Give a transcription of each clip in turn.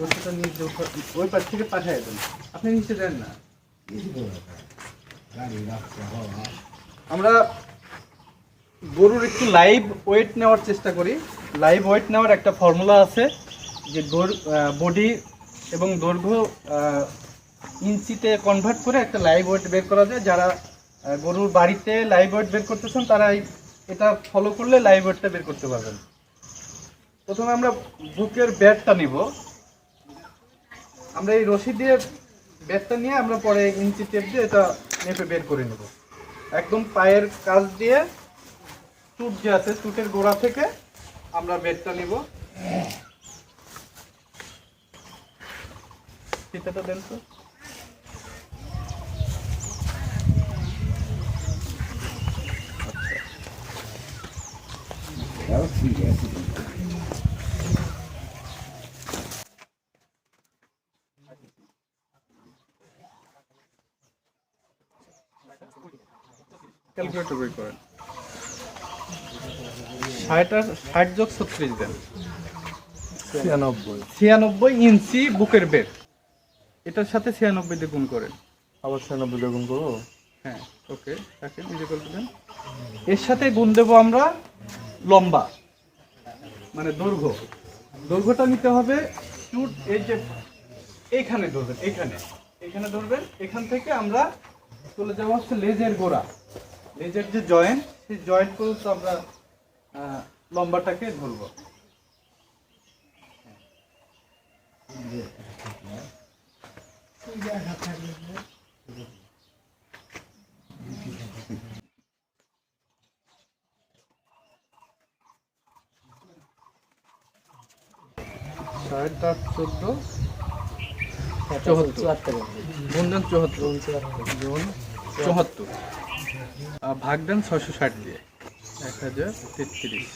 রশিটা নিয়ে ওই পাশ থেকে পাঠিয়ে দেন আপনি নিচে দেন না। আমরা গরুর একটু লাইভ ওয়েট নেওয়ার চেষ্টা করি। লাইভ ওয়েট নেওয়ার একটা ফর্মুলা আছে যে বডি এবং দৈর্ঘ্য ইঞ্চিতে কনভার্ট করে একটা লাইভ ওয়েট বের করা যায়। যারা গরুর বাড়িতে লাইভ ওয়েট বের করতেছেন তারা এটা ফলো করলে লাইভ ওয়েটটা বের করতে পারবেন। প্রথমে আমরা বুকের ব্যাটটা নিব। আমরা এই রশি দিয়ে ব্যাটটা নিয়ে আমরা পরে ইঞ্চি টেপ দিয়ে এটা মেপে বের করে নেব। একদম পায়ের কাজ দিয়ে চুট যে আছে, চুটের গোড়া থেকে আমরা বেডটা নিব। ফিতাটা দেন তো। ক্যালকুলেটর বের করেন। ষাট আর ষাট যোগ ছত্রিশ দেন। ছিয়ানব্বই। ছিয়ানব্বই ইঞ্চি বুকের বেড এটার সাথে ছিয়ানব্বই দিয়ে গুণ করেন। আবার ছিয়ানব্বই দিয়ে গুণ করব? হ্যাঁ ওকে তাকে নিজে করে দেন। এর সাথে গুণ দেবো আমরা লম্বা মানে দৈর্ঘ্য। দৈর্ঘ্যটা নিতে হবে চুট এই যে এইখানে ধরবেন এইখানে এখানে ধরবেন, এখান থেকে আমরা চলে যাব হচ্ছে লেজের গোড়া। লেজের যে জয়েন্ট, সেই জয়েন্ট পর্যন্ত আমরা লম্বাটাকে ধরবো। আট চোদ্দ। চুয়াত্তর গুণ চুয়াত্তর চুয়াত্তর ভাগ দেন ছশো ষাট দিয়ে। এক হাজার তেত্রিশ।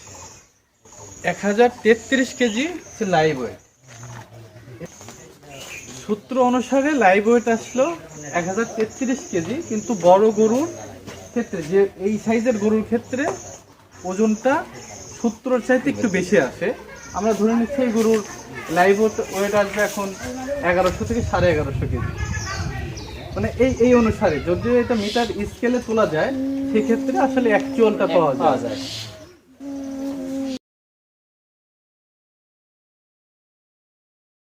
এক হাজার তেত্রিশ কেজি হচ্ছে লাইভ ওয়েট সূত্র অনুসারে লাইভ ওয়েট আসলো এক হাজার তেত্রিশ কেজি কিন্তু বড় গরুর ক্ষেত্রে যে এই সাইজের গরুর ক্ষেত্রে ওজনটা সূত্রর চাইতে একটু বেশি আসে আমরা ধরে নিচ্ছি এই গরুর লাইভ ওয়েট আসবে এখন এগারোশো থেকে সাড়ে এগারোশো কেজি। মানে এই এই অনুসারে যদি এটা মিটার স্কেলে তোলা যায় সেক্ষেত্রে আসলে অ্যাকচুয়ালটা পাওয়া যায়।